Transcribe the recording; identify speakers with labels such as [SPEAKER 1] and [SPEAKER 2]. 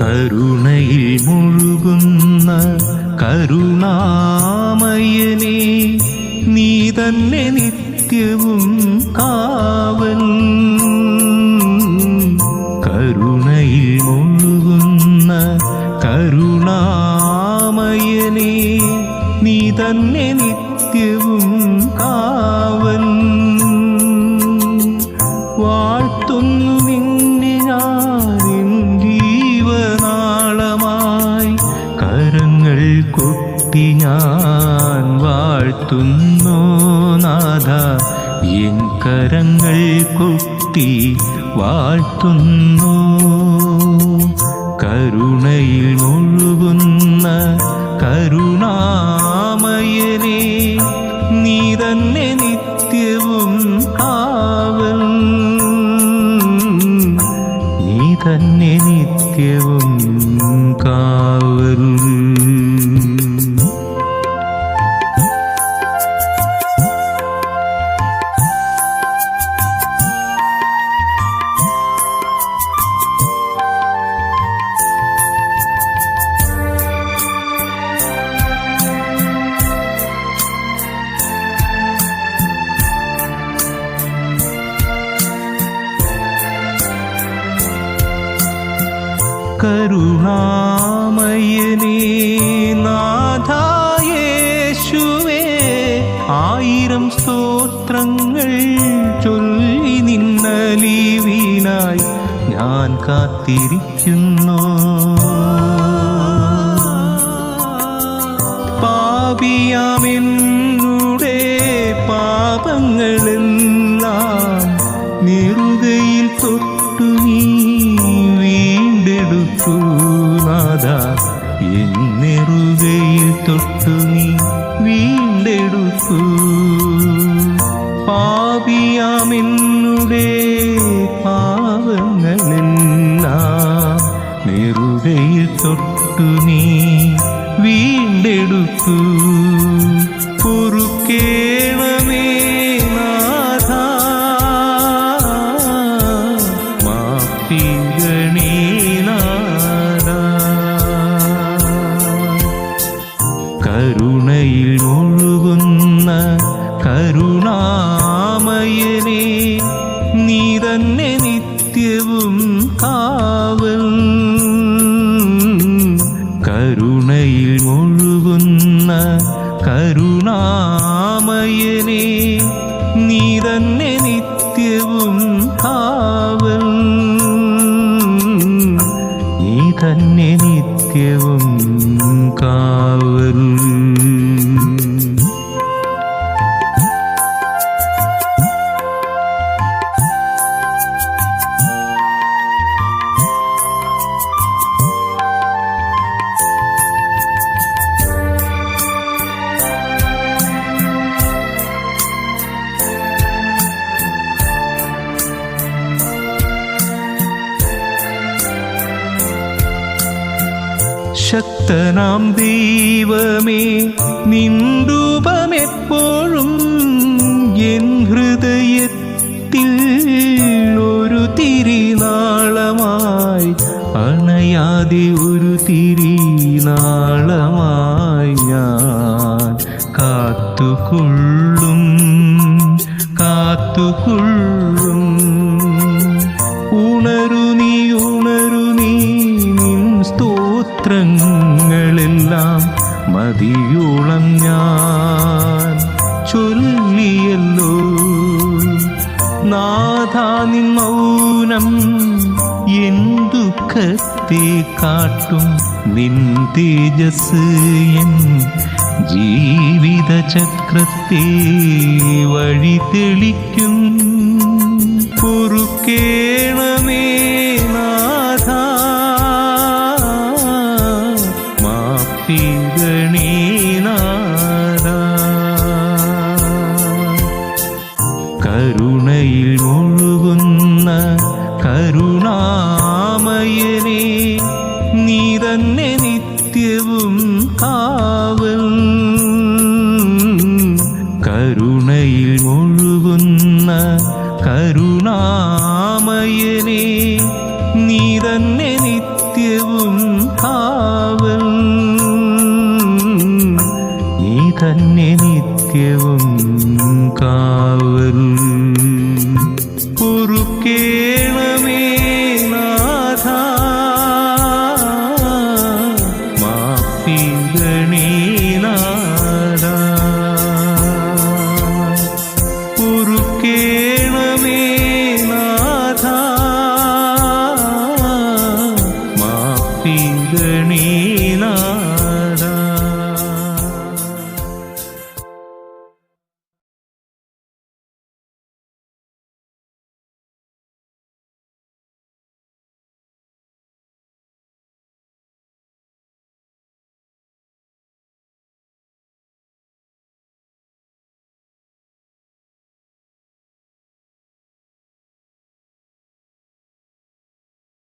[SPEAKER 1] കരുണയിൽ മുഴുകുന്ന കരുണാമയനെ നീ തന്നെ നിത്യവും കാവൽ. കരുണയിൽ മുഴുകുന്ന കരുണാമയനെ നീ തന്നെ നിത്യവും കാവൽ. കൊട്ടി ഞാൻ വാഴ്ത്തുന്നു നാഥ. എൻ കരങ്ങൾ കുട്ടി വാഴ്ത്തുന്നു. കരുണയിൽ മുഴുകുന്ന കരുണാമയനെ നീ തന്നെ നിത്യവും ആവൻ നീ തന്നെ നിത്യവും കാവൽ കരുണാമയനേ നാഥായേശുവേ ആയിരം സ്തോത്രങ്ങൾ ചൊല്ലി നിന്നലീവിനായി ഞാൻ കാത്തിരിക്കുന്നു. പാപിയാമെന്നുടെ പാപങ്ങളെല്ലാം നെറുകയിൽ തൊട്ടു നീ വീണ്ടെടുത്തു നാഥ തൊട്ടു നീ വീണ്ടെടുത്തു. പാപിയാമെന്നുടെ പാവങ്ങളെല്ലാം നെറുകയിൽ തൊട്ടു നീ വീണ്ടെടുത്തു. കരുണയിൽ മുഴുകുന്ന കരുണാമയനെ നീ തന്നെ നിത്യവും കാവൽ. കരുണയിൽ മുഴുകുന്ന കരുണാമയനെ നീ തന്നെ നിത്യവും കാവൽ. നീ തന്നെ നിത്യവും ശക്തനാം ദൈവമേ നിൻരൂപമെപ്പോഴും എൻ ഹൃദയത്തിൽ ഒരു തിരിനാളമായി അണയാതെ ഒരു തിരിനാളമായി ഞാൻ കാത്തുകൊള്ളും കാത്തുകൊള്ളും. ഉണരു നാഥാ നിൻ മൗനം എൻ ദുഃഖത്തെ കാട്ടും. നിൻ തേജസ് എൻ ജീവിത ചക്രത്തെ വഴി തെളിക്കും പൊറുക്കേണമേ തന്നെ നിത്യവും കാവൽ. കരുണയിൽ മുഴുകുന്ന കരുണാമയനെ നീ തന്നെ നിത്യവും കാവൽ. നീ തന്നെ നിത്യവും കാവൽ. പൊറുക്കേ